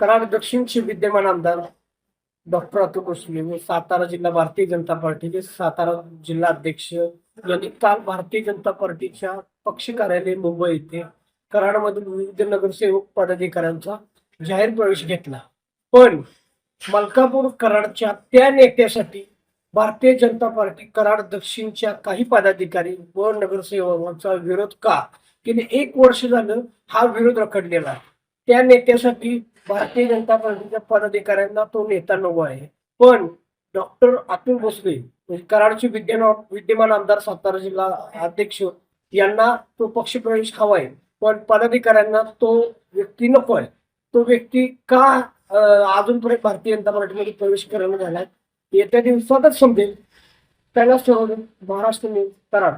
कराड दक्षिणचे विद्यमान आमदार डॉक्टर अतुल भोसले व सातारा जिल्हा भारतीय जनता पार्टीचे सातारा जिल्हा अध्यक्ष यांनी काल भारतीय जनता पार्टीच्या पक्ष कार्यालय मुंबई येथे कराडमधील विविध नगरसेवक पदाधिकाऱ्यांचा जाहीर प्रवेश घेतला. पण मलकापूर कराडच्या त्या नेत्यासाठी भारतीय जनता पार्टी कराड दक्षिणच्या काही पदाधिकारी व नगरसेवकांचा विरोध का? गेले एक वर्ष झालं हा विरोध रखडलेला आहे. त्या नेत्यासाठी भारतीय जनता पार्टीच्या पदाधिकाऱ्यांना तो नेता नको आहे. पण डॉक्टर अतुल भोसले म्हणजे कराडचे विद्यमान विद्यमान आमदार सातारा जिल्हा अध्यक्ष यांना तो पक्षप्रवेश हवाय पण पदाधिकाऱ्यांना तो व्यक्ती नको आहे. तो व्यक्ती का अजूनपर्यंत भारतीय जनता पार्टीमध्ये प्रवेश करायला झालाय येत्या दिवसातच समजेल. त्याला सर्व महाराष्ट्र न्यूज कराड.